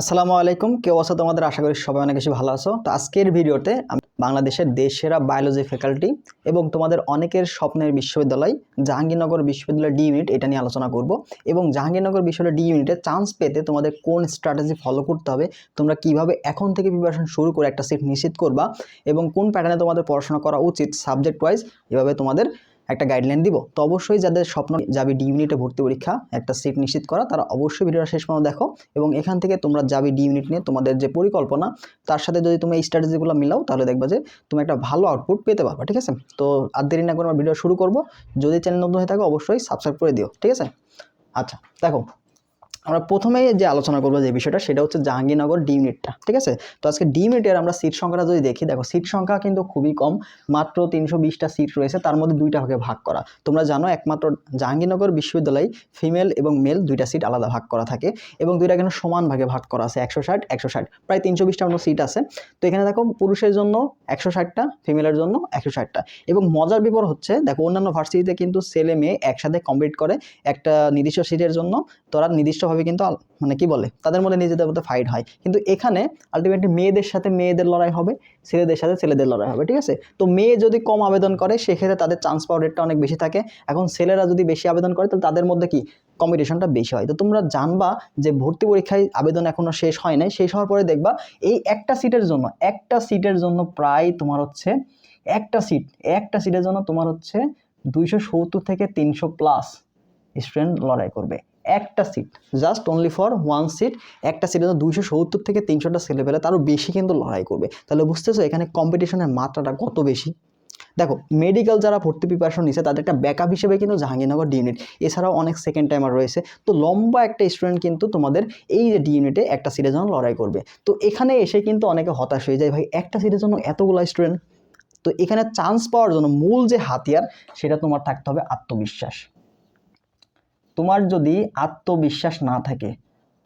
আসসালামু আলাইকুম, কেউ আছো তোমাদের? আশা করি সবাই অনেক বেশি ভালো আছো। তো আজকের ভিডিওতে আমি বাংলাদেশের দেশসেরা বায়োলজি ফ্যাকাল্টি এবং তোমাদের অনেকের স্বপ্নের বিশ্ববিদ্যালয় জাহাঙ্গীরনগর বিশ্ববিদ্যালয় ডি ইউনিট এটা নিয়ে আলোচনা করব এবং জাহাঙ্গীরনগর বিশ্ববিদ্যালয় ডি ইউনিটে চান্স পেতে তোমাদের কোন স্ট্র্যাটেজি ফলো করতে হবে, তোমরা কীভাবে এখন থেকে প্রিপারেশন শুরু করে একটা সিট নিশ্চিত করবা এবং কোন প্যাটার্নে তোমাদের পড়াশোনা করা উচিত সাবজেক্ট ওয়াইজ এভাবে তোমাদের একটা গাইডলাইন দিব, তো অবশ্যই যাদের স্বপ্ন যাবি ডি ইউনিটে ভর্তি পরীক্ষা, একটা সিট নিশ্চিত করা, তারা অবশ্যই ভিডিওটা শেষ পর্যন্ত দেখো এবং এখান থেকে তোমরা যাবি ডি ইউনিট নিয়ে তোমাদের যে পরিকল্পনা, তার সাথে যদি তুমি এই স্ট্র্যাটেজিগুলো মিলাও, তাহলে দেখবা যে তুমি একটা ভালো আউটপুট পেতে পারবে, ঠিক আছে? তো আর দেরি না করে আমরা ভিডিও শুরু করব। যদি চ্যানেল নতুন হয়ে থাকে, অবশ্যই সাবস্ক্রাইব করে দিও, ঠিক আছে? আচ্ছা দেখো আমরা প্রথমেই যে আলোচনা করব যে বিষয়টা, সেটা হচ্ছে জাহাঙ্গীরনগর ডি ইউনিটটা ঠিক আছে? তো আজকে ডি ইউনিটের আমরা সিট সংখ্যাটা যদি দেখি, দেখো সিট সংখ্যা কিন্তু খুবই কম, মাত্র তিনশো বিশটা সিট রয়েছে, তার মধ্যে দুইটা ভাগে ভাগ করা। তোমরা জানো একমাত্র জাহাঙ্গীরনগর বিশ্ববিদ্যালয়ে, ফিমেল এবং মেল দুইটা সিট আলাদা ভাগ করা থাকে, এবং দুইটা কিন্তু সমান ভাগে ভাগ করা আছে, একশো ষাট একশো ষাট, প্রায় তিনশো বিশটা মতো সিট আছে। তো এখানে দেখো পুরুষের জন্য একশো ষাটটা, ফিমেলের জন্য একশো ষাটটা, এবং মজার বিপর হচ্ছে, দেখো অন্যান্য ভার্সিটিতে কিন্তু ছেলে মেয়ে একসাথে কমপ্লিট করে একটা নির্দিষ্ট সিটের জন্য তোরা নির্দিষ্টভাবে কিন্তু মানে কি বলে? তাদের মধ্যে নিজেদের মধ্যে ফাইট হয়। কিন্তু এখানে আলটিমেটলি মেয়েদের সাথে মেয়েদের লড়াই হবে, ছেলেদের সাথে ছেলেদের লড়াই হবে, ঠিক আছে? তো মেয়ে যদি কম আবেদন করে, সেক্ষেত্রে তাদের চান্স পাওয়ার রেটটা অনেক বেশি থাকে। এখন ছেলেরা যদি বেশি আবেদন করে, তাহলে তাদের মধ্যে কি? কম্পিটিশনটা বেশি হয়। তো তোমরা জানবা যে ভর্তি পরীক্ষায় আবেদন এখনও শেষ হয় নাই। শেষ হওয়ার পরে দেখবা, এই একটা সিটের জন্য, একটা সিটের জন্য প্রায় তোমার হচ্ছে, একটা সিট একটা সিটের জন্য তোমার হচ্ছে দুইশো সত্তর থেকে তিনশো প্লাস স্টুডেন্ট লড়াই করবে। একটা seat just only for one seat একটা সিটে দুইশো সত্তর থেকে তিনশোটা ছেলে পেলে তারও বেশি কিন্তু লড়াই করবে। তাহলে বুঝতেছো এখানে কম্পিটিশনের মাত্রাটা কত বেশি? দেখো মেডিকেল যারা ভর্তি প্রিপারেশন নিচ্ছে তাদের একটা ব্যাকআপ হিসেবে কিন্তু জাহাঙ্গীরনগর ডি ইউনিট এছাড়াও অনেক সেকেন্ড টাইমার রয়েছে। তো লম্বা একটা স্টুডেন্ট কিন্তু তোমাদের এই যে ডি ইউনিটে একটা সিটের জন্য লড়াই করবে। তো এখানে এসে কিন্তু অনেকে হতাশ হয়ে যায়, ভাই, একটা সিটের জন্য এতগুলো স্টুডেন্ট তো এখানে চান্স পাওয়ার জন্য মূল যে হাতিয়ার, সেটা তোমার থাকতে হবে আত্মবিশ্বাস। তোমার যদি আত্মবিশ্বাস না থাকে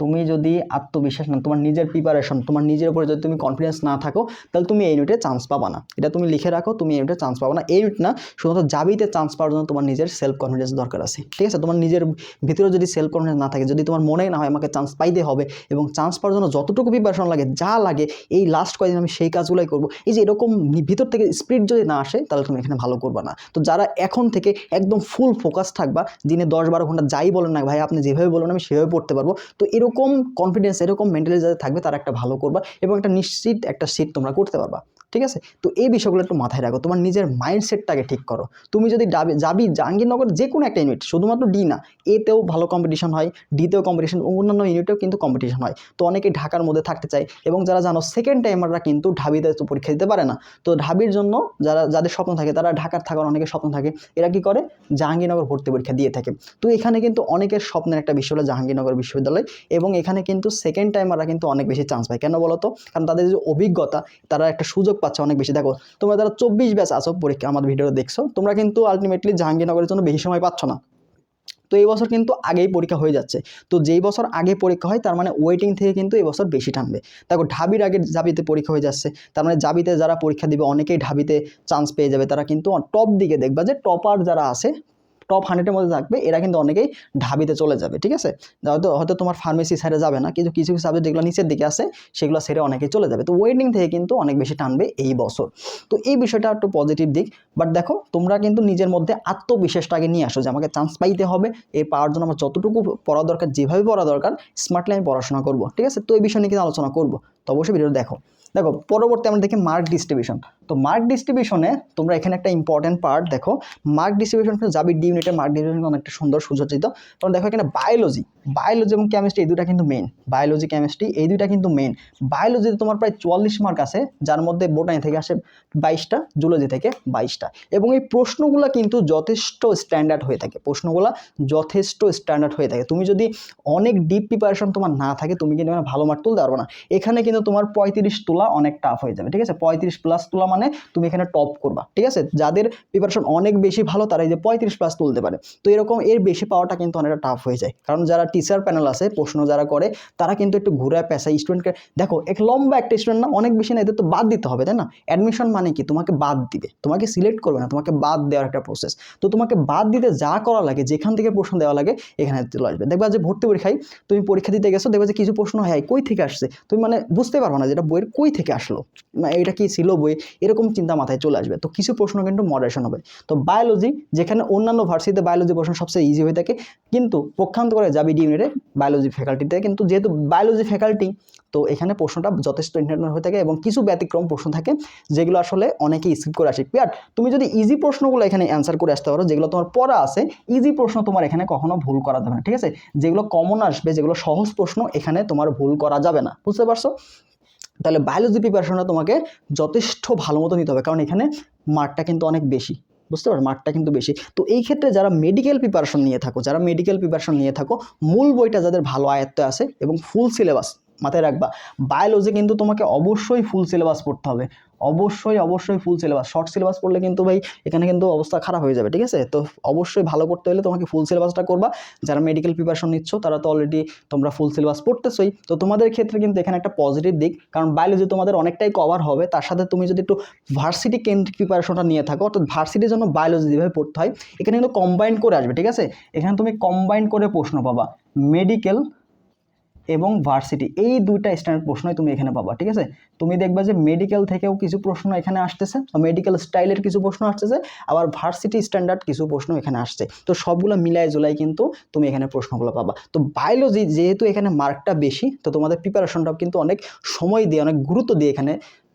তুমি যদি আত্মবিশ্বাস না, তোমার নিজের প্রিপারেশন তোমার নিজের উপরে যদি তুমি কনফিডেন্স না থাকো, তাহলে তুমি এই ইউনিটে চান্স পাবা না। এটা তুমি লিখে রাখো, তুমি এই ইউনিটে চান্স পাবা না। এই ইউনিট না, শুধুমাত্র জাবিতে চান্স পাওয়ার জন্য তোমার নিজের সেলফ কনফিডেন্স দরকার আছে। ঠিক আছে? তোমার নিজের ভিতরে যদি সেলফ কনফিডেন্স না থাকে, যদি তোমার মনে না হয় আমাকে চান্স পাইতে হবে এবং চান্স পাওয়ার জন্য যতটুকু প্রিপারেশন লাগে, যা লাগে, এই লাস্ট কয়েকদিন আমি সেই কাজগুলোই করব, এই যে এরকম ভিতর থেকে স্পিড যদি না আসে, তাহলে তুমি এখানে ভালো করবে না। তো যারা এখন থেকে একদম ফুল ফোকাস থাকবা, দিনে দশ বারো ঘণ্টা যাই বলেন না, ভাই, আপনি যেভাবে বলুন আমি সেভাবে পড়তে পারব। তো এরকম কনফিডেন্স এরকম মেন্টালি যাদের থাকবে, তারা একটা ভালো করবা এবং একটা নিশ্চিত একটা সিট তোমরা করতে পারবা। ঠিক আছে? তো এই বিষয়গুলো একটু মাথায় রাখো। তোমার নিজের মাইন্ডসেটটাকে ঠিক করো। তুমি যদি যাবি যাবি জাহাঙ্গীরনগর যে কোনো একটা ইউনিট শুধুমাত্র ডি না এতেও ভালো কম্পিটিশন হয় ডিতেও কম্পিটিশন অন্যান্য ইউনিটেও কিন্তু কম্পিটিশন হয়। তো অনেকে ঢাকার মধ্যে থাকতে চায় এবং যারা জানো সেকেন্ড টাইমাররা কিন্তু ঢাবিতে তো পরীক্ষা দিতে পারে না। তো ঢাবির জন্য যারা, যাদের স্বপ্ন থাকে, তারা ঢাকার থাকার অনেকের স্বপ্ন থাকে, এরা কি করে? জাহাঙ্গীরনগর ভর্তি পরীক্ষা দিয়ে থাকে। তো এখানে কিন্তু অনেকের স্বপ্নের একটা বিষয় হলো জাহাঙ্গীরনগর বিশ্ববিদ্যালয় এবং এখানে কিন্তু সেকেন্ড টাইমাররা কিন্তু অনেক বেশি চান্স পায়। কেন বলো তো কারণ তাদের যে অভিজ্ঞতা, তারা একটা সুযোগ পাচ্ছে অনেক বেশি। দেখো, তোমরা যারা চব্বিশ ব্যাচ আসো পরীক্ষা, আমাদের ভিডিও দেখছ, তোমরা কিন্তু আলটিমেটলি জাহাঙ্গীরনগরের জন্য বেশি সময় পাচ্ছ না। তো এই বছর কিন্তু আগেই পরীক্ষা হয়ে যাচ্ছে। তো যেই বছর আগে পরীক্ষা হয়, তার মানে ওয়েটিং থেকে কিন্তু এই বছর বেশি টানবে। দেখো, ঢাবির আগে জাবিতে পরীক্ষা হয়ে যাচ্ছে। তার মানে জাবিতে যারা পরীক্ষা দিবে, অনেকেই ঢাবিতে চান্স পেয়ে যাবে। তারা কিন্তু টপ দিকে দেখবা যে টপার যারা আছে টপ হান্ড্রেডের মধ্যে থাকবে, এরা কিন্তু অনেকেই ঢাবিতে চলে যাবে, ঠিক আছে? হয়তো হয়তো তোমার ফার্মেসি সাইডে যাবে না, কিন্তু কিছু কিছু সাবজেক্ট যেগুলো নিচের দিকে আছে, সেগুলো সেরে অনেকেই চলে যাবে। তো ওয়েটিং থেকে কিন্তু অনেক বেশি টানবে এই বছর। তো এই বিষয়টা একটু পজিটিভ দিক বাট দেখো, তোমরা কিন্তু নিজের মধ্যে আত্মবিশ্বাসটাকে নিয়ে আসো যে আমাকে চান্স পাইতে হবে এর পাওয়ার জন্য আমার যতটুকু পড়া দরকার, যেভাবে পড়া দরকার স্মার্টলি আমি পড়াশোনা করব, ঠিক আছে? তো এই বিষয় নিয়ে কিন্তু আলোচনা করব। তো অবশ্যই ভিডিও দেখো। দেখো, পরবর্তী আমরা দেখি মার্ক ডিস্ট্রিবিউশন তো মার্ক ডিস্ট্রিবিউশনে তোমরা এখানে একটা ইম্পর্টেন্ট পার্ট দেখো। মার্ক ডিস্ট্রিবিউশন কিন্তু যাবি ডি ইউনিটের মার্ক ডিস্ট্রিবিউশন অনেকটা সুন্দর সুসজ্জিত। কারণ দেখো এখানে বায়োলজি বায়োলজি এবং কেমিস্ট্রি এই দুটা কিন্তু মেন বায়োলজি কেমিস্ট্রি এই দুইটা কিন্তু মেন বায়োলজিতে তোমার প্রায় চুয়াল্লিশ মার্ক আছে, যার মধ্যে বোটানি থেকে আসে বাইশটা জুলজি থেকে বাইশটা। এবং এই প্রশ্নগুলো কিন্তু যথেষ্ট স্ট্যান্ডার্ড হয়ে থাকে। প্রশ্নগুলো যথেষ্ট স্ট্যান্ডার্ড হয়ে থাকে। তুমি যদি অনেক ডিপ প্রিপারেশন তোমার না থাকে, তুমি কিন্তু ভালো মার্ক তুলতে পারবে না। এখানে কিন্তু তোমার পঁয়ত্রিশ তোলা অনেক টাফ হয়ে যাবে, ঠিক আছে? পঁয়ত্রিশ প্লাস তোলা মানে তুমি এখানে টপ করবা, ঠিক আছে? যাদের প্রিপারেশন অনেক বেশি ভালো, তারা এই যে পঁয়ত্রিশ প্লাস তুলতে পারে। তো এরকম এর বেশি পাওয়াটা কিন্তু অনেকটা টাফ হয়ে যায়। কারণ যারা টিচার প্যানেল আছে, প্রশ্ন যারা করে, তারা কিন্তু একটু ঘুরায় পেশায় স্টুডেন্টকে দেখো, এক লম্বা একটা স্টুডেন্ট না, অনেক বেশি না, এদের তো বাদ দিতে হবে, তাই না? অ্যাডমিশন মানে কি? তোমাকে বাদ দিবে। তোমাকে সিলেক্ট করবে না, তোমাকে বাদ দেওয়ার একটা প্রসেস তো তোমাকে বাদ দিতে যা করা লাগে, যেখান থেকে প্রশ্ন দেওয়া লাগে, এখানে চলে আসবে। দেখবা যে ভর্তি পরীক্ষায় তুমি পরীক্ষা দিতে গেছো, দেখবা যে কিছু প্রশ্ন, হয়, কই থেকে আসছে? তুমি মানে বুঝতে পারবে না যেটা বইয়ের কই থেকে আসলো? এটা কি ছিল বই? এরকম চিন্তা মাথায় চলে আসবে। তো কিছু প্রশ্ন কিন্তু মডারেশন হবে। তো বায়োলজি যেখানে অন্যান্য ভার্সিটিতে বায়োলজি প্রশ্ন সবচেয়ে ইজি হয়ে থাকে, কিন্তু পক্ষান্ত করে যাবি ডি ইউনিটে বায়োলজি ফ্যাকাল্টিতে কিন্তু যেহেতু বায়োলজি ফ্যাকাল্টি তো এখানে প্রশ্নটা যথেষ্ট ইন্টারনেট হয়ে থাকে এবং কিছু ব্যতিক্রম প্রশ্ন থাকে, যেগুলো আসলে অনেকেই স্কিপ করে আসে। ক্লিয়ার তুমি যদি ইজি প্রশ্নগুলো এখানে অ্যান্সার করে আসতে পারো, যেগুলো তোমার পড়া আছে ইজি প্রশ্ন তোমার এখানে কখনো ভুল করা যাবে না, ঠিক আছে? যেগুলো কমন আসবে, যেগুলো সহজ প্রশ্ন, এখানে তোমার ভুল করা যাবে না। বুঝতে পারছ? তাহলে বায়োলজি প্রিপারেশনটা তোমাকে যথেষ্ট ভালো মতো নিতে হবে। কারণ এখানে মার্কটা কিন্তু অনেক বেশি। বুঝতে পারো মার্কটা কিন্তু বেশি। তো এই ক্ষেত্রে যারা মেডিকেল প্রিপারেশন নিয়ে থাকো, যারা মেডিকেল প্রিপারেশন নিয়ে থাকো, মূল বইটা যাদের ভালো আয়ত্তে আছে এবং ফুল সিলেবাস মাথায় রাখবা। বায়োলজি কিন্তু তোমাকে অবশ্যই ফুল সিলেবাস পড়তে হবে। অবশ্যই অবশ্যই ফুল সিলেবাস শর্ট সিলেবাস পড়লে কিন্তু ভাই, এখানে কিন্তু অবস্থা খারাপ হয়ে যাবে, ঠিক আছে? তো অবশ্যই ভালো করতে হলে তোমাকে ফুল সিলেবাসটা করবা। যারা মেডিকেল প্রিপারেশন নিচ্ছ, তারা তো অলরেডি তোমরা ফুল সিলেবাস পড়তেছই। তো তোমাদের ক্ষেত্রে কিন্তু এখানে একটা পজিটিভ দিক, কারণ বায়োলজি তোমাদের অনেকটাই কভার হবে। তার সাথে তুমি যদি একটু ভার্সিটি কেন্দ্রিক প্রিপারেশনটা নিয়ে থাকো, অর্থাৎ ভার্সিটির জন্য বায়োলজি যেভাবে পড়তে হয়, এখানে কিন্তু কম্বাইন করে আসবে, ঠিক আছে? এখানে তুমি কম্বাইন করে প্রশ্ন পাবা। মেডিকেল এবং ভার্সিটি এই দুইটা স্ট্যান্ডার্ড প্রশ্নই তুমি এখানে পাবা, ঠিক আছে? তুমি দেখবে যে মেডিকেল থেকেও কিছু প্রশ্ন এখানে আসতেছে মেডিকেল স্টাইলের কিছু প্রশ্ন আসতেছে, আবার ভার্সিটি স্ট্যান্ডার্ড কিছু প্রশ্ন এখানে আসছে। তো সবগুলো মিলায় জুলাই কিন্তু তুমি এখানে প্রশ্নগুলো পাবা। তো বায়োলজি যেহেতু এখানে মার্কটা বেশি, তো তোমাদের প্রিপারেশনটাও কিন্তু অনেক সময় দিয়ে, অনেক গুরুত্ব দিয়ে এখানে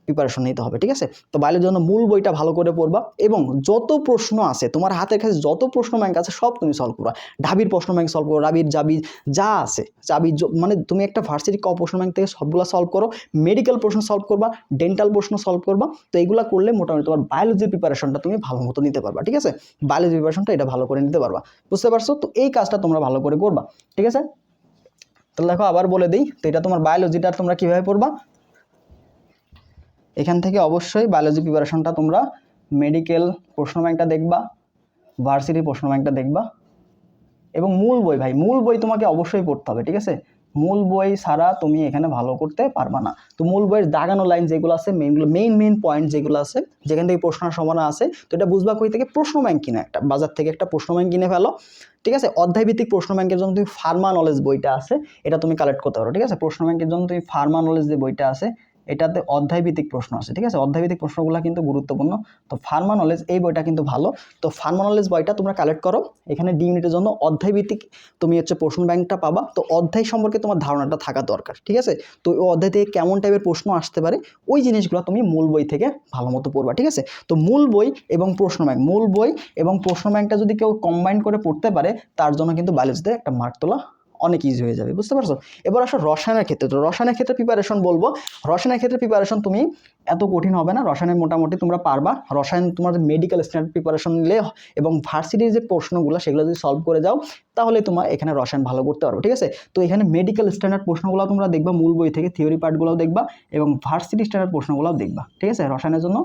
প্রিপারেশন নিতে হবে, ঠিক আছে? তো বায়োলজির জন্য মূল বইটা ভালো করে পড়বা এবং যত প্রশ্ন আছে, তোমার হাতের কাছে যত প্রশ্ন ব্যাংক আছে, সব তুমি সলভ করবা। ঢাবির প্রশ্ন ব্যাংক সলভ করো রাবির জাবি যা আছে, চাবি মানে তুমি একটা ভার্সিটি ক প্রশ্ন ব্যাংক থেকে সবগুলো সলভ করো মেডিকেল প্রশ্ন সলভ করবা ডেন্টাল প্রশ্ন সলভ করবা, তো এগুলো করলে মোটামুটি তোমার বায়োলজির প্রিপারেশনটা তুমি ভালো মতো নিতে পারবা, ঠিক আছে? বায়োলজি প্রিপারেশনটা এটা ভালো করে নিতে পারবা, বুঝতে পারছ? তো এই কাজটা তোমরা ভালো করে করবা, ঠিক আছে? তাহলে দেখো আবার বলে দিই, তো এটা তোমার বায়োলজিটা তোমরা কীভাবে পড়বা? এখান থেকে অবশ্যই বায়োলজি প্রিপারেশনটা তোমরা মেডিকেল প্রশ্ন ব্যাংকটা দেখবা ভার্সিটি প্রশ্ন ব্যাংকটা দেখবা এবং মূল বই ভাই, মূল বই তোমাকে অবশ্যই পড়তে হবে, ঠিক আছে? মূল বই ছাড়া তুমি এখানে ভালো করতে পারবা না। তো মূল বইয়ের দাগানো লাইন যেগুলো আছে মেইনগুলো মেইন মেইন পয়েন্ট যেগুলো আছে, যেখান থেকে প্রশ্নের সম্ভাবনা আছে, তো এটা বুঝবা কই থেকে? প্রশ্ন ব্যাংক কিনে একটা, বাজার থেকে একটা প্রশ্ন ব্যাংক কিনে ফেলো, ঠিক আছে? অধ্যায়ভিত্তিক প্রশ্ন ব্যাংকের জন্য তুমি ফার্মা নলেজ বইটা আছে, এটা তুমি কালেক্ট করতে পারো, ঠিক আছে? প্রশ্ন ব্যাংকের জন্য তুমি ফার্মা নলেজ যে বইটা আছে এটাতে অধ্যায়ভিত্তিক প্রশ্ন আছে, ঠিক আছে? অধ্যায়ভিত্তিক প্রশ্নগুলো কিন্তু গুরুত্বপূর্ণ। তো ফার্মা নলেজ এই বইটা কিন্তু ভালো। তো ফার্মা নলেজ বইটা তোমরা কালেক্ট করো। এখানে ডি ইউনিটের জন্য অধ্যায়ভিত্তিক তুমি হচ্ছে প্রশ্ন ব্যাংকটা পাবা। তো অধ্যায় সম্পর্কে তোমার ধারণাটা থাকা দরকার, ঠিক আছে? তো ওই অধ্যায় থেকে কেমন টাইপের প্রশ্ন আসতে পারে, ওই জিনিসগুলো তুমি মূল বই থেকে ভালো মতো পড়বা, ঠিক আছে? তো মূল বই এবং প্রশ্ন ব্যাংক মূল বই এবং প্রশ্ন ব্যাংকটা যদি কেউ কম্বাইন করে পড়তে পারে, তার জন্য কিন্তু বায়োলজিতে একটা মার্ক তোলা অনেক ইজি হয়ে যাবে, বুঝতে পারছ? এবার আসো রসায়নের ক্ষেত্রে, তো রসায়নের ক্ষেত্রে প্রিপারেশন বলব। রসায়নের ক্ষেত্রে প্রিপারেশন তুমি এত কঠিন হবে না। রসায়নের মোটামুটি তোমরা পারবা। রসায়ন তোমার মেডিকেল স্ট্যান্ডার্ড প্রিপারেশন নিলে এবং ভার্সিটির যে প্রশ্নগুলো, সেগুলো যদি সলভ করে যাও, তাহলে তোমার এখানে রসায়ন ভালো করতে পারবে, ঠিক আছে? তো এখানে মেডিকেল স্ট্যান্ডার্ড প্রশ্নগুলো তোমরা দেখবা, মূল বই থেকে থিওরি পার্টগুলোও দেখবা এবং ভার্সিটি স্ট্যান্ডার্ড প্রশ্নগুলোও দেখবা, ঠিক আছে? রসায়নের জন্য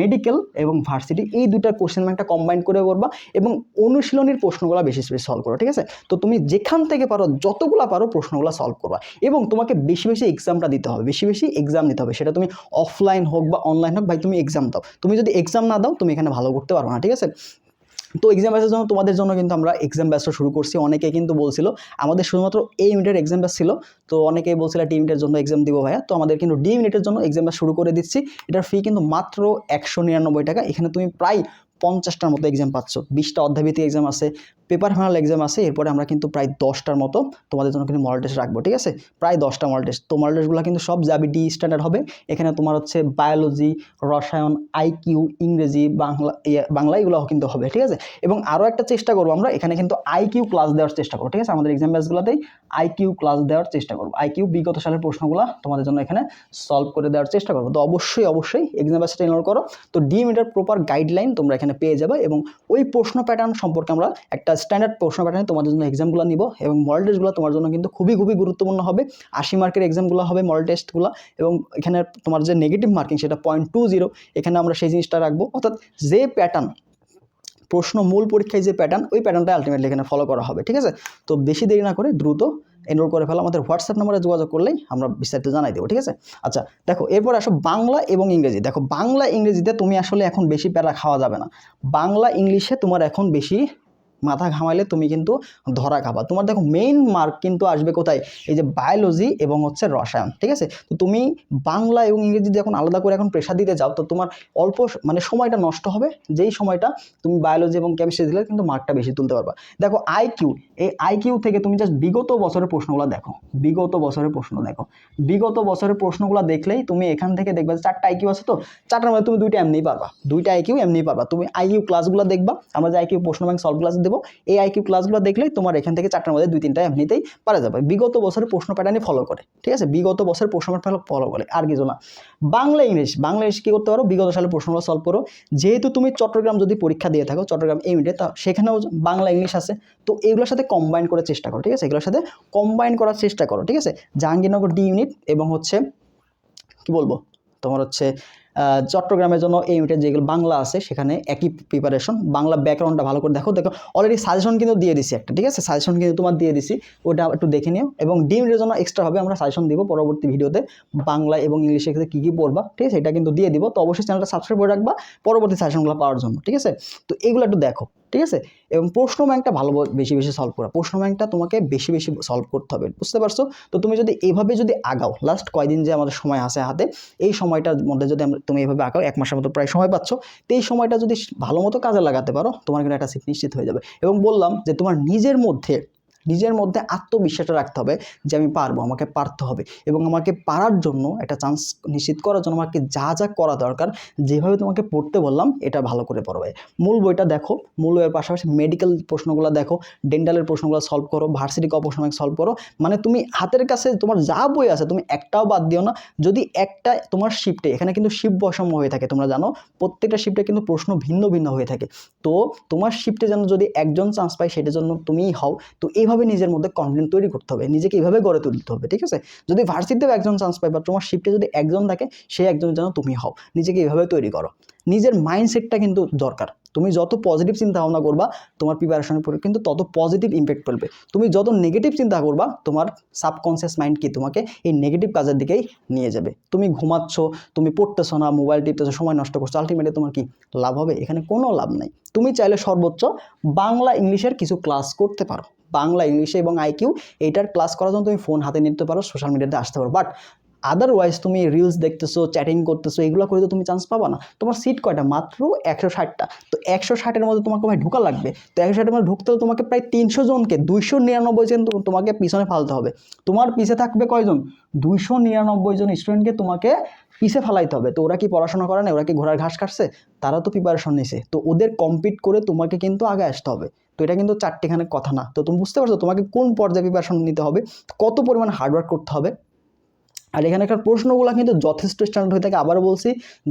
মেডিকেল এবং ভার্সিটি এই দুইটা কোশ্চেন ব্যাংকটা কম্বাইন করে করবা এবং অনুশীলনীর প্রশ্নগুলো বেশি বেশি সলভ করো ঠিক আছে? তো তুমি যেখান থেকে পারো, যতগুলো পারো প্রশ্নগুলো সলভ করবা এবং তোমাকে বেশি বেশি এক্সামটা দিতে হবে, বেশি বেশি এক্সাম দিতে হবে। সেটা তুমি অফলাইন হোক বা অনলাইন হোক, ভাই তুমি এক্সাম দাও। তুমি যদি এক্সাম না দাও, তুমি এখানে ভালো করতে পারবে না, ঠিক আছে? তো এক্সাম ব্যাচের জন্য তোমাদের জন্য কিন্তু আমরা এক্সাম ব্যাচটা শুরু করছি। অনেকে কিন্তু বলছিল, আমাদের শুধুমাত্র এই ইউনিটের এক্সাম ব্যাচ ছিল। তো অনেকেই বলছিল টি ইউনিটের জন্য এক্সাম দিব ভাইয়া। তো আমাদের কিন্তু ডি ইউনিটের জন্য এক্সাম ব্যাচ শুরু করে দিচ্ছি। এটার ফি কিন্তু মাত্র একশো নিরানব্বই টাকা। এখানে তুমি প্রায় পঞ্চাশটার মতো এক্সাম পাচ্ছ। বিশটা অধ্যায়ভিত্তিক এক্সাম আছে পেপার ফাইনাল এক্সাম আছে, এরপরে আমরা কিন্তু প্রায় দশটার মতো তোমাদের জন্য কিন্তু মডেল টেস্ট রাখব, ঠিক আছে? প্রায় দশটা মডেল টেস্ট তো মডেল টেস্টগুলো কিন্তু সব যাবি ডি স্ট্যান্ডার্ড হবে। এখানে তোমার হচ্ছে বায়োলজি রসায়ন আইকিউ ইংরেজি, বাংলা বাংলা এগুলো কিন্তু হবে, ঠিক আছে? এবং আরও একটা চেষ্টা করব আমরা, এখানে কিন্তু আইকিউ ক্লাস দেওয়ার চেষ্টা করব, ঠিক আছে? আমাদের এক্সাম ব্যাচগুলোতেই আইকিউ ক্লাস দেওয়ার চেষ্টা করব। আইকিউ বিগত সালের প্রশ্নগুলো তোমাদের জন্য এখানে সলভ করে দেওয়ার চেষ্টা করব। তো অবশ্যই অবশ্যই এক্সাম ব্যাচটা এনরোল করো। তো ডি মিটার প্রপার গাইডলাইন তোমরা এখানে পেয়ে যাবে এবং ওই প্রশ্ন প্যাটার্ন সম্পর্কে আমরা একটা স্ট্যান্ডার্ড প্রশ্ন প্যাটার্নে তোমাদের জন্য এক্সামগুলো নিব এবং মডেল টেস্টগুলো তোমার জন্য কিন্তু খুবই খুবই গুরুত্বপূর্ণ হবে। আশি মার্কের এক্সামগুলো হবে মডেল টেস্টগুলো এবং এখানে তোমার যে নেগেটিভ মার্কিং সেটা পয়েন্ট টু জিরো এখানে আমরা সেই জিনিসটা রাখব। অর্থাৎ যে প্যাটার্ন প্রশ্ন মূল পরীক্ষায় যে প্যাটার্ন ওই প্যাটার্নটা আলটিমেটলি এখানে ফলো করা হবে, ঠিক আছে? তো বেশি দেরি না করে দ্রুত এনরোল করে ফেলো। আমাদের হোয়াটসঅ্যাপ নাম্বারে যোগাযোগ করলেই আমরা বিস্তারিত জানাই দেবো, ঠিক আছে? আচ্ছা দেখো, এরপর আসো বাংলা এবং ইংরেজি। দেখো, বাংলা ইংরেজিতে তুমি আসলে এখন বেশি প্যারা খাওয়া যাবে না। বাংলা ইংলিশে তোমার এখন বেশি মাথা ঘামাইলে তুমি কিন্তু ধরা খাবা। তোমার দেখো মেইন মার্ক কিন্তু আসবে কোথায়? এই যে বায়োলজি এবং হচ্ছে রসায়ন, ঠিক আছে? তো তুমি বাংলা এবং ইংরেজি যখন আলাদা করে এখন প্রেশার দিতে যাও, তো তোমার অল্প মানে সময়টা নষ্ট হবে। যেই সময়টা তুমি বায়োলজি এবং কেমিস্ট্রি দিলে কিন্তু মার্কটা বেশি তুলতে পারবা। দেখো আইকিউ এই আইকিউ থেকে তুমি জাস্ট বিগত বছরের প্রশ্নগুলো দেখো, বিগত বছরের প্রশ্ন দেখো। বিগত বছরের প্রশ্নগুলো দেখলেই তুমি এখান থেকে দেখবা চারটা আইকিউ আছে তো, চারটার মধ্যে তুমি দুইটা এমনিই পারবা। দুইটা আইকিউ এমনিই পারবা। তুমি আইকিউ ক্লাসগুলো দেখবা, আমরা যে আইকিউ প্রশ্ন ব্যাংক সলভ ক্লাস দেবো। এই আইকিউ ক্লাসগুলো দেখলেই তোমার এখান থেকে চারটার মধ্যে দুই, তিনটা এমনিতেই পারা যাবে। বিগত বছরের প্রশ্ন প্যাটার্নই ফলো করে, ঠিক আছে? বিগত বছরের প্রশ্ন প্যাটার্ন ফলো করে, আর কিছু না। বাংলা ইংলিশ বাংলা ইংলিশ কী করতে পারো? বিগত সালের প্রশ্নগুলো সলভ করো। যেহেতু তুমি চট্টগ্রাম যদি পরীক্ষা দিয়ে থাকো, চট্টগ্রাম ইউনিটে তা সেখানেও বাংলা ইংলিশ আছে, তো এগুলোর সাথে কম্বাইন করার চেষ্টা করো, ঠিক আছে? এগুলোর সাথে কম্বাইন করার চেষ্টা করো, ঠিক আছে? জাহাঙ্গীরনগর ডি ইউনিট এবং হচ্ছে, কি বলব? তোমার হচ্ছে চট্টগ্রামের জন্য এই ইউনিটের যেগুলো বাংলা আছে, সেখানে একই প্রিপারেশন বাংলা ব্যাকগ্রাউন্ডটা ভালো করে দেখো দেখো অলরেডি সাজেশন কিন্তু দিয়ে দিছি একটা, ঠিক আছে? সাজেশন কিন্তু তোমার দিয়ে দিছি, ওটা একটু দেখে নিও। এবং ডিমের জন্য এক্সট্রাভাবে আমরা সাজেশন দিব পরবর্তী ভিডিওতে বাংলা এবং ইংলিশে ক্ষেত্রে কী কী পড়বা, ঠিক আছে? এটা কিন্তু দিয়ে দিব। তো অবশ্যই চ্যানেলটা সাবস্ক্রাইব করে রাখবা, পরবর্তী সাজেশনগুলো পাওয়ার জন্য, ঠিক আছে? তো এগুলো একটু দেখো। ঠিক আছে? এবং প্রশ্ন ব্যাংকটা ভালো বেশি বেশি সলভ করা। প্রশ্ন ব্যাংকটা তোমাকে বেশি বেশি সলভ করতে হবে, বুঝতে পারছ? তো তুমি যদি এইভাবে যদি আগাও লাস্ট কয়দিন যে আমাদের সময় আছে হাতে, এই সময়টার মধ্যে যদি তুমি এভাবে আগাও, এক মাসের মতো প্রায় সময় পাচ্ছ, তো এই সময়টা যদি ভালো মতো কাজে লাগাতে পারো, তোমার কিন্তু একটা সিট নিশ্চিত হয়ে যাবে। এবং বললাম যে তোমার নিজের মধ্যে নিজের মধ্যে আত্মবিশ্বাসটা রাখতে হবে যে আমি পারব, আমাকে পারতে হবে এবং আমাকে পারার জন্য, একটা চান্স নিশ্চিত করার জন্য আমাকে যা যা করা দরকার, যেভাবে তোমাকে পড়তে বললাম, এটা ভালো করে পড়বে মূল বইটা দেখো, মূল বইয়ের পাশাপাশি মেডিকেল প্রশ্নগুলো দেখো ডেন্টালের প্রশ্নগুলো সলভ করো ভার্সিটি প্রশ্ন সলভ করো মানে তুমি হাতের কাছে তোমার যা বই আছে, তুমি একটাও বাদ দিও না, যদি একটা তোমার শিফটে এখানে কিন্তু শিফট বৈষম্য হয়ে থাকে, তোমরা জানো, প্রত্যেকটা শিফটে কিন্তু প্রশ্ন ভিন্ন ভিন্ন হয়ে থাকে। তো তোমার শিফটে যেন যদি একজন চান্স পায়, সেটার জন্য তুমিই হও, তো এইভাবে নিজের মধ্যে কন্টেন্ট তৈরি করতে হবে? নিজেকে এইভাবে গড়ে তুলতে হবে, ঠিক আছে? যদি ভার্সিটিতেও একজন চান্স পায় বা তোমার শিফটে যদি একজন থাকে সেই একজন যেন তুমি হও। নিজেকে এইভাবে তৈরি করো। নিজের মাইন্ডসেটটা কিন্তু দরকার। তুমি যত পজিটিভ চিন্তা ভাবনা করবা, তোমার প্রিপারেশনের উপরে কিন্তু তত পজিটিভ ইম্প্যাক্ট ফেলবে। তুমি যত নেগেটিভ চিন্তা করবা, তোমার সাবকনসিয়াস মাইন্ড কি তোমাকে এই নেগেটিভ কাজের দিকেই নিয়ে যাবে। তুমি ঘুমাচ্ছ, তুমি পড়তেছো না মোবাইল টিপতেছো, সময় নষ্ট করছ আলটিমেটলি তোমার কি লাভ হবে? এখানে কোনো লাভ নাই। তুমি চাইলে সর্বোচ্চ বাংলা, ইংলিশের কিছু ক্লাস করতে পারো। বাংলা, ইংলিশে এবং আইকিউ এইটার ক্লাস করার জন্য তুমি ফোন হাতে নিতে পারো সোশ্যাল মিডিয়াতে আসতে পারো। বাট আদারওয়াইজ তুমি রিলস দেখতেছো চ্যাটিং করতেছো, এগুলো করে তো তুমি চান্স পাবা না। তোমার সিট কয়টা? মাত্র একশো ষাটটা। তো একশো ষাটের মধ্যে তোমাকে ভাই ঢোকা লাগবে। তো একশো ষাটের মধ্যে ঢুকতে তোমাকে প্রায় তিনশো জনকে, দুইশো নিরানব্বই জন তোমাকে পিছনে ফালতে হবে। তোমার পিছে থাকবে কয়জন? দুইশো নিরানব্বই জন স্টুডেন্টকে তোমাকে পিছে ফালাইতে হবে। তো ওরা কি পড়াশোনা করে না? ওরা কি ঘোড়ার ঘাস কাটছে? তারা তো প্রিপারেশন নিছে। তো ওদের কম্পিট করে তোমাকে কিন্তু আগে আসতে হবে। তো এটা কিন্তু চারটিখানে কথা না। তো তুমি বুঝতে পারছ, তোমাকে কোন পর্যায়ে প্রিপারেশন নিতে হবে, কত পরিমাণ হার্ডওয়ার্ক করতে হবে? আর এখানে একটা প্রশ্নগুলো কিন্তু যথেষ্ট স্ট্যান্ডার্ড হয়ে থাকে, আবারও বলছি,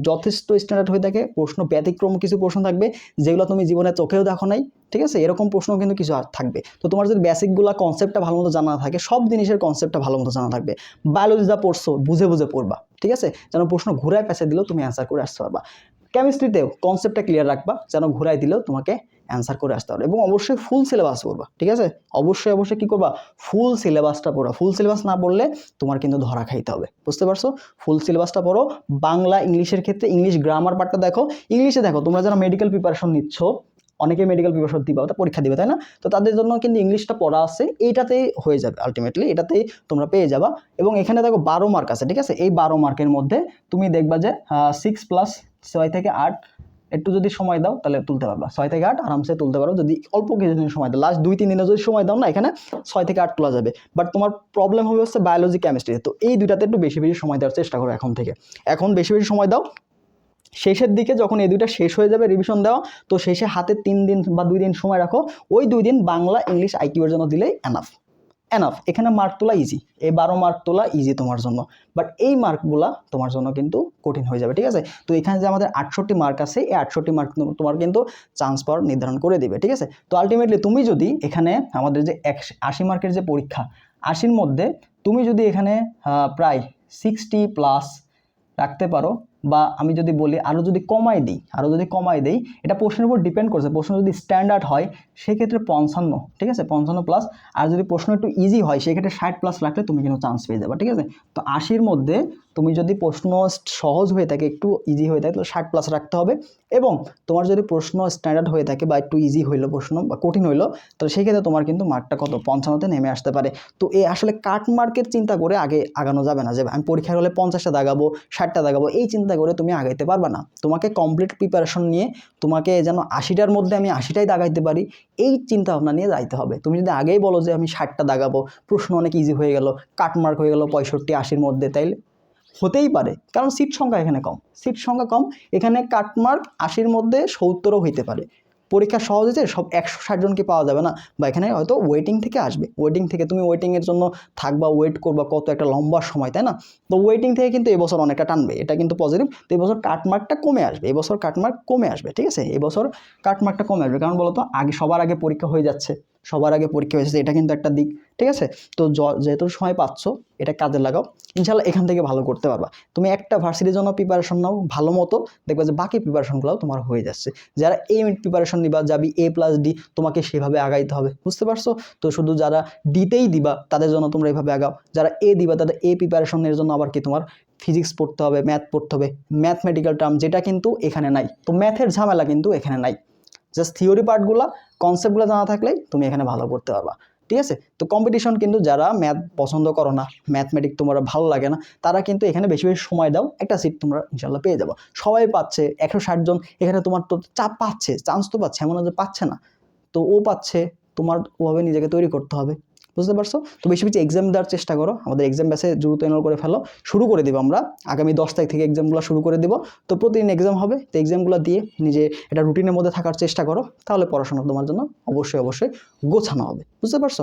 যথেষ্ট স্ট্যান্ডার্ড হয়ে থাকে, প্রশ্ন ব্যতিক্রম কিছু প্রশ্ন থাকবে, যেগুলো তুমি জীবনে চোখেও দেখো নাই, ঠিক আছে? এরকম প্রশ্ন কিন্তু কিছু আর থাকবে। তো তোমার যদি বেসিকগুলো কনসেপ্টটা ভালো মতো জানা থাকে, সব জিনিসের কনসেপ্টটা ভালো মতো জানা থাকবে। বায়োলজি যা পড়ছো, বুঝে বুঝে পড়বা, ঠিক আছে? যেন প্রশ্ন ঘুরায় পেঁচে দিলেও তুমি অ্যান্সার করে আসতে পারবা। কেমিস্ট্রিতেও কনসেপ্টটা ক্লিয়ার রাখবা, যেন ঘুরাই দিলেও তোমাকে অ্যান্সার করে আসতে পারবে এবং অবশ্যই ফুল সিলেবাস পড়বা, ঠিক আছে? অবশ্যই অবশ্যই কী করবা? ফুল সিলেবাসটা পড়া। ফুল সিলেবাস না পড়লে তোমার কিন্তু ধরা খাইতে হবে। বুঝতে পারছ? ফুল সিলেবাসটা পড়ো। বাংলা, ইংলিশের ক্ষেত্রে ইংলিশ গ্রামার পার্টটা দেখো। ইংলিশে দেখো, তোমরা যারা মেডিকেল প্রিপারেশন নিচ্ছ, অনেকে মেডিকেল প্রিপারেশন দিবা তা পরীক্ষা দিবে, তাই না? তো তাদের জন্য কিন্তু ইংলিশটা পড়া আছে এইটাতেই হয়ে যাবে আলটিমেটলি এটাতেই তোমরা পেয়ে যাবা। এবং এখানে দেখো বারো মার্ক আছে, ঠিক আছে? এই বারো মার্কের মধ্যে তুমি দেখবা যে সিক্স প্লাস ছয় থেকে আট একটু যদি সময় দাও, তাহলে তুলতে পারবা। ছয় থেকে আট, আরামসে তুলতে পারো। যদি অল্প কিছুদিন সময় দাও লাস্ট দুই, তিন দিনে যদি সময় দাও না, এখানে ছয় থেকে আট তোলা যাবে। বাট তোমার প্রবলেম হবে হচ্ছে বায়োলজি কেমিস্ট্রি তো। এই দুইটাতে একটু বেশি বেশি সময় দেওয়ার চেষ্টা করো এখন থেকে। এখন বেশি বেশি সময় দাও। শেষের দিকে যখন এই দুইটা শেষ হয়ে যাবে রিভিশন দেওয়া তো শেষে হাতে তিন দিন বা দুই দিন সময় রাখো। ওই দুই দিন বাংলা ইংলিশ আইকিউর জন্য দিলেই এনাফ এনাফ এখানে মার্ক তোলা ইজি এই বারো মার্ক তোলা ইজি তোমার জন্য। বাট এই মার্কগুলা তোমার জন্য কিন্তু কঠিন হয়ে যাবে, ঠিক আছে? তো এখানে যে আমাদের আটষট্টি মার্ক আছে, এই আটষট্টি মার্ক তোমার কিন্তু চান্স পাওয়ার নির্ধারণ করে দিবে, ঠিক আছে? তো আলটিমেটলি তুমি যদি এখানে আমাদের যে একশো আশি মার্কের যে পরীক্ষা, আশির মধ্যে তুমি যদি এখানে প্রায় সিক্সটি প্লাস রাখতে পারো বা আমি যদি বলি আরও যদি কমাই দিই আরও যদি কমাই দিই, এটা প্রশ্নের উপর ডিপেন্ড করছে। প্রশ্ন যদি স্ট্যান্ডার্ড হয়, সেক্ষেত্রে পঞ্চান্ন, ঠিক আছে? পঞ্চান্ন প্লাস আর যদি প্রশ্ন একটু ইজি হয়, সেক্ষেত্রে ষাট প্লাস রাখলে তুমি কিন্তু চান্স পেয়ে যাবে, ঠিক আছে? তো আশির মধ্যে তুমি যদি প্রশ্ন সহজ হয়ে থাকে, একটু ইজি হয়ে থাকে, তাহলে ষাট প্লাস রাখতে হবে। এবং তোমার যদি প্রশ্ন স্ট্যান্ডার্ড হয়ে থাকে বা একটু ইজি হইল প্রশ্ন বা কঠিন হইল, তাহলে সেক্ষেত্রে তোমার কিন্তু মার্কটা কত? পঞ্চান্নতে নেমে আসতে পারে। তো এই আসলে কাট মার্কের চিন্তা করে আগে আগানো যাবে না। যে আমি পরীক্ষার হলে পঞ্চাশটা দাগাবো, ষাটটা দাগাবো, এই চিন্তা করে তুমি আগাইতে পারবে না। তোমাকে কমপ্লিট প্রিপারেশন নিয়ে তোমাকে যেন আশিটার মধ্যে আমি আশিটাই দাগাইতে পারি, এই চিন্তা ভাবনা নিয়ে যাইতে হবে। তুমি যদি আগেই বলো যে আমি ষাটটা দাগাবো, প্রশ্ন অনেক ইজি হয়ে গেল কাটমার্ক হয়ে গেল পঁয়ষট্টি, আশির মধ্যে, তাইলে হতেই পারে। কারণ সিট সংখ্যা এখানে কম। সিট সংখ্যা কম, এখানে কাটমার্ক আশির মধ্যে সত্তরও হইতে পারে। পরীক্ষা সহজ হয়েছে, সব একশো ষাটজনকে পাওয়া যাবে না। বা এখানে হয়তো ওয়েটিং থেকে আসবে। ওয়েটিং থেকে তুমি ওয়েটিংয়ের জন্য থাকবা ওয়েট করবা কত একটা লম্বা সময়, তাই না? তো ওয়েটিং থেকে কিন্তু এবছর অনেকটা টানবে, এটা কিন্তু পজিটিভ তো এবছর কাটমার্কটা কমে আসবে, এবছর কাটমার্ক কমে আসবে, ঠিক আছে? এবছর কাটমার্কটা কমে আসবে, কারণ বলতো আগে, সবার আগে পরীক্ষা হয়ে যাচ্ছে, সবার আগে পরীক্ষা হয়ে যাচ্ছে, এটা কিন্তু একটা দিক। ঠিক আছে? তো যেহেতু সময় পাচ্ছ, এটা কাজে লাগাও। ইনশাল্লাহ এখান থেকে ভালো করতে পারবা। তুমি একটা ভার্সিটির জন্য প্রিপারেশন নাও, ভালো মতো। দেখবা যে বাকি প্রিপারেশনগুলোও তোমার হয়ে যাচ্ছে। যারা এ প্রিপারেশন দিবা যাবি এ প্লাস ডি তোমাকে সেভাবে আগাইতে হবে। বুঝতে পারছ? তো শুধু যারা ডিতেই দিবা, তাদের জন্য তোমরা এইভাবে আগাও। যারা এ দিবা, তাদের এ প্রিপারেশনের জন্য আবার কি তোমার ফিজিক্স পড়তে হবে ম্যাথ পড়তে হবে। ম্যাথমেটিক্যাল টার্ম যেটা কিন্তু এখানে নাই। তো ম্যাথের ঝামেলা কিন্তু এখানে নাই। জাস্ট থিওরি পার্টগুলো কনসেপ্টগুলো জানা থাকলেই তুমি এখানে ভালো করতে পারবা। ঠিক আছে? তো কম্পিটিশন কিন্তু যারা ম্যাথ পছন্দ করো না ম্যাথমেটিক তোমরা ভালো লাগে না, তারা কিন্তু এখানে বেশি বেশি সময় দাও, একটা সিট তোমরা ইনশাল্লাহ পেয়ে যাব। সবাই পাচ্ছে, একশো ষাট জন, এখানে তোমার তো চাপ পাচ্ছে চান্স তো পাচ্ছে, এমন যে পাচ্ছে না। তো ও পাচ্ছে, তোমার ওভাবে নিজেকে তৈরি করতে হবে। বুঝতে পারছ? তো বেশি বেশি এক্সাম দেওয়ার চেষ্টা করো। আমাদের এক্সাম ব্যাসে দ্রুত এনরোল করে ফেলো। শুরু করে দেবো আমরা। আগামী দশ তারিখ থেকে এক্সামগুলো শুরু করে দেবো। তো প্রতিদিন এক্সাম হবে। তো এক্সামগুলো দিয়ে নিজে এটা রুটিনের মধ্যে থাকার চেষ্টা করো। তাহলে পড়াশোনা তোমার জন্য অবশ্যই অবশ্যই গোছানো হবে। বুঝতে পারছ?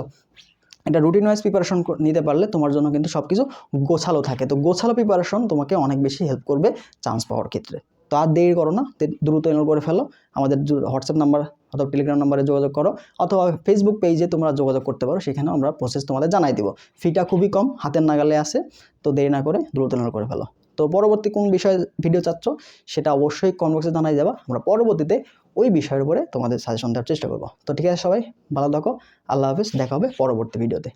এটা রুটিন ওয়াইজ প্রিপারেশন নিতে পারলে তোমার জন্য কিন্তু সব কিছু গোছালো থাকে। তো গোছালো প্রিপারেশন তোমাকে অনেক বেশি হেল্প করবে চান্স পাওয়ার ক্ষেত্রে। তো আর দেরি করো না। দ্রুত এনরোল করে ফেলো। আমাদের হোয়াটসঅ্যাপ নাম্বার অথবা টেলিগ্রাম নাম্বারে যোগাযোগ করো, অথবা ফেসবুক পেজে তোমরা যোগাযোগ করতে পারো, সেখানেও আমরা প্রসেস তোমাদের জানাই দিব। ফিটা খুবই কম, হাতের নাগালে আসে তো দেরি না করে দ্রুত করে ফেলো। তো পরবর্তী কোন বিষয়ে ভিডিও চাচ্ছ, সেটা অবশ্যই কনবক্সে জানাই যাবা। আমরা পরবর্তীতে ওই বিষয়ের উপরে তোমাদের সাজেশন দেওয়ার চেষ্টা করব। তো ঠিক আছে সবাই, ভালো থাকো, আল্লাহ হাফিজ, দেখা হবে পরবর্তী ভিডিওতে